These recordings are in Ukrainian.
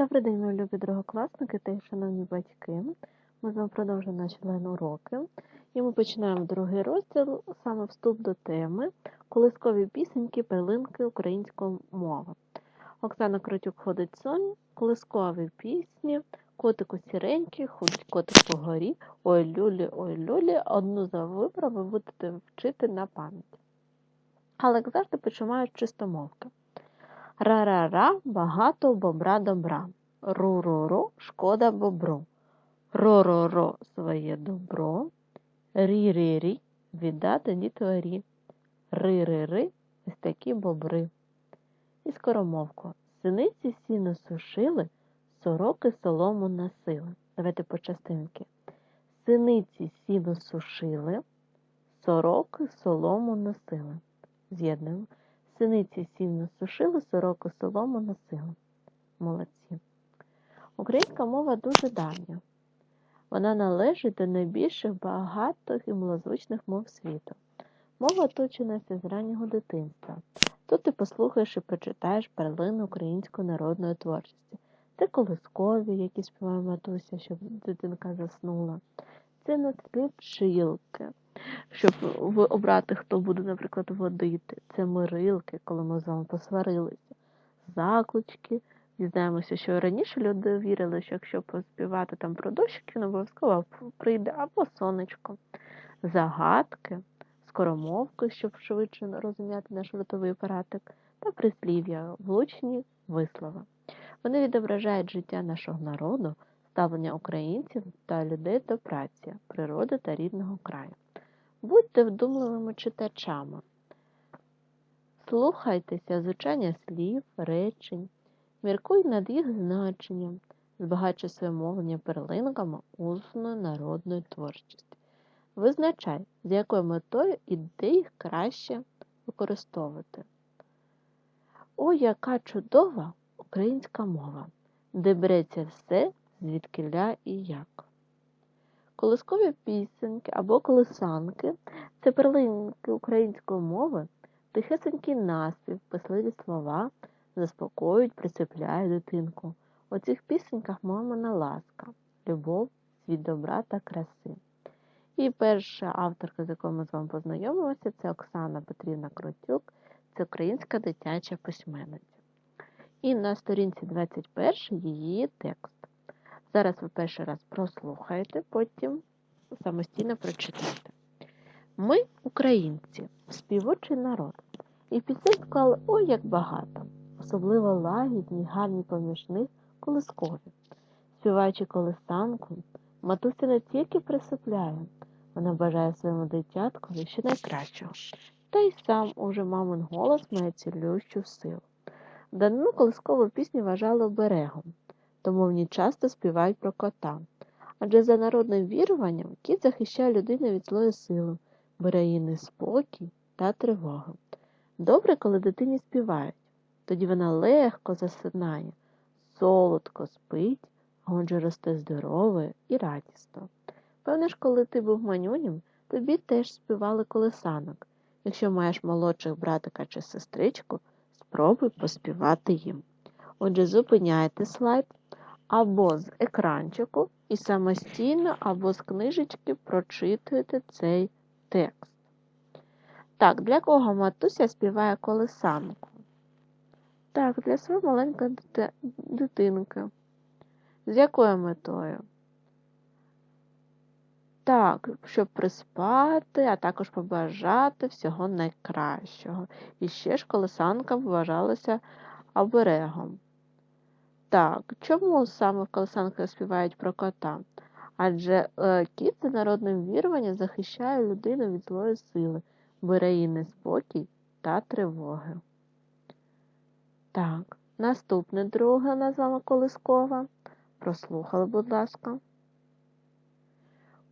Добрий день, мої любі другокласники та шановні батьки. Ми з вами продовжуємо наші онлайн-уроки. І ми починаємо другий розділ, саме вступ до теми Колискові пісеньки, перлинки української мови. Оксана Кротюк ходить сон, колискові пісні, котику сіренький, ходить котик по горі, ой люлі, ой люлі, одну за вибрав ви будете вчити на пам'ять. Але як завжди починають чистомовки. Ра-ра-ра, багато бобра добра. Ру-ру-ру, шкода бобру. Ро-ро-ро, своє добро. Рі-рі-рі, віддати дітворі. Ри-ри-ри, ось такі бобри. І скоромовку. Синиці сіно сушили, сороки солому носили. Давайте по частинки. Синиці сіно сушили, сороки солому носили. З'єднуємо. Синиці сіно сушили, сороку солому носили. Молодці. Українська мова дуже давня. Вона належить до найбільших багатих і милозвучних мов світу. Мова оточується з раннього дитинства. Тут ти послухаєш і прочитаєш перлини української народної творчості. Це колискові, які співає матуся, щоб дитинка заснула. Це нотки пчілки, щоб обрати, хто буде, наприклад, водити. Це мирилки, коли ми з вами посварилися. Заклички. Дізнаємося, що раніше люди вірили, що якщо поспівати там про дощики, не обов'язково прийде або сонечко. Загадки, скоромовки, щоб швидше розуміти наш ротовий апаратик, та прислів'я, влучні вислови. Вони відображають життя нашого народу, ставлення українців та людей до праці, природи та рідного краю. Будьте вдумливими читачами. Слухайтеся звучання слів, речень, міркуй над їх значенням, збагачуй своє мовлення перлинками усної народної творчості. Визначай, з якою метою і де їх краще використовувати. О, яка чудова українська мова, де береться все, звідкиля і як. Колискові пісеньки або колисанки це перлинки української мови, тихесенький наспів, писливі слова, заспокоюють, присипляють дитинку. У цих пісеньках мамина ласка, любов, світ добра та краси. І перша авторка, з якою ми з вами познайомилися, це Оксана Петрівна Кротюк, це українська дитяча письменниця. І на сторінці 21 її текст. Зараз ви перший раз прослухаєте, потім самостійно прочитайте. Ми, українці, співочий народ, і пісень склали ой як багато, особливо лагідні, гарні поміж них колискові. Співаючи колисанку, матуся не тільки присипляє, вона бажає своєму дитяткові ще найкращого. Та й сам уже мамин голос має цілющу силу. Данину колискову пісню вважали оберегом, тому в ній часто співають про кота. Адже за народним віруванням кіт захищає людину від злої сили, бере її неспокій та тривогу. Добре, коли дитині співають, тоді вона легко засинає, солодко спить, а отже росте здоровою і радісно. Певне ж, коли ти був манюнем, тобі теж співали колесанок. Якщо маєш молодших братика чи сестричку, спробуй поспівати їм. Отже, зупиняйте слайд або з екранчику і самостійно, або з книжечки прочитуєте цей текст. Так, для кого матуся співає колесанку? Так, для своєї маленької дитинки. З якою метою? Так, щоб приспати, а також побажати всього найкращого. І ще ж колесанка вважалася оберегом. Так, чому саме в колесанках співають про кота? Адже е, кіт за народним віруванням захищає людину від злої сили, бере її неспокій та тривоги. Так, наступне друге назва колискова. Прослухали, будь ласка.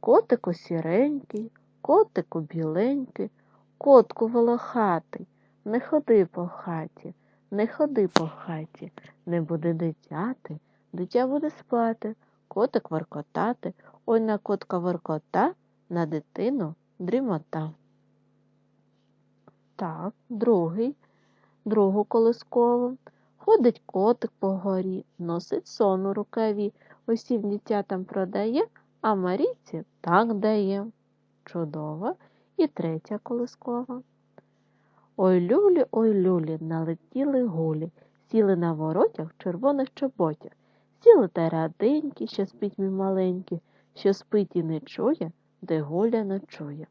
Котику сіренький, котику біленький, котку волохатий, не ходи по хаті, не ходи по хаті, не буде дитяти, дитя буде спати, котик воркотати, ой на котка воркота, на дитину дрімота. Так, другий, другу колискову. Ходить котик по горі, носить сон у рукаві, усім дитятам продає, а Марійці так дає. Чудово. І третя колискова. Ой люлі, ой люлі, налетіли гулі, сіли на воротях в червоних чоботях. Сіли та раденькі, що спить мій маленький, що спить і не чує, де гуля ночує.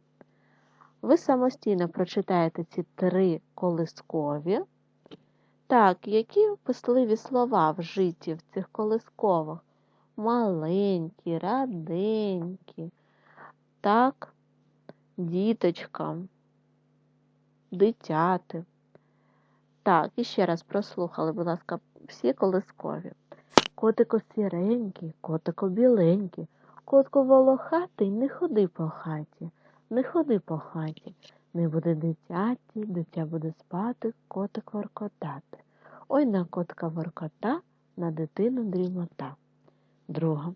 Ви самостійно прочитаєте ці три колискові. Так, які писливі слова вжиті в цих колисковах? Маленькі, раденькі. Так, діточкам, дитяти. Так, і ще раз прослухали, будь ласка, всі колискові. Котико сіренький, котико біленький, котко волохатий, не ходи по хаті, не ходи по хаті. Не буде дитяті, дитя буде спати, котик воркотати. Ой на котка воркота, на дитину дрімота. Друга.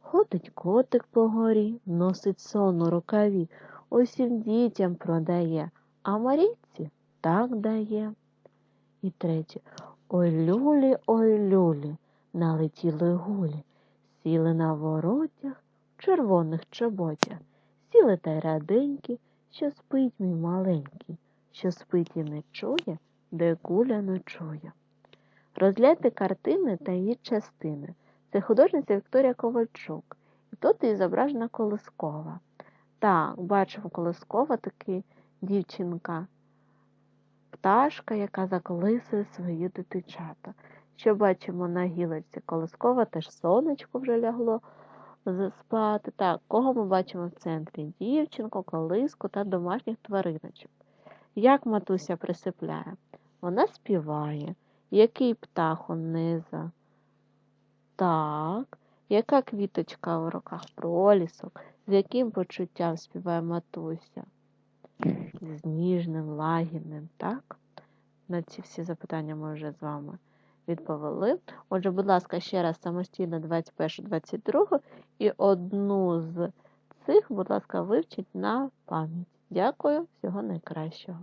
Ходить котик по горі, носить сон у рукаві, усім дітям продає, а Марійці так дає. І третє. Ой люлі, ой люлі, налетіли гулі, сіли на воротях в червоних чоботях, сіли та й раденькі, що спить мій маленький, що спить і не чує, де куля ночує. Розгляньте картини та її частини. Це художниця Вікторія Ковальчук. І тут і зображена колискова. Так, бачимо колискова таки дівчинка, пташка, яка заколисує свої дитичата. Що бачимо на гілочці колискова, теж сонечко вже лягло заспати. Так, кого ми бачимо в центрі? Дівчинку, колиску та домашніх твариночок. Як матуся присипляє? Вона співає. Який птах униза? Так. Яка квіточка в руках пролісок? З яким почуттям співає матуся? З ніжним, лагідним, так? На ці всі запитання ми вже з вами відповіли. Отже, будь ласка, ще раз самостійно 21, 22 і одну з цих, будь ласка, вивчіть на пам'ять. Дякую, всього найкращого.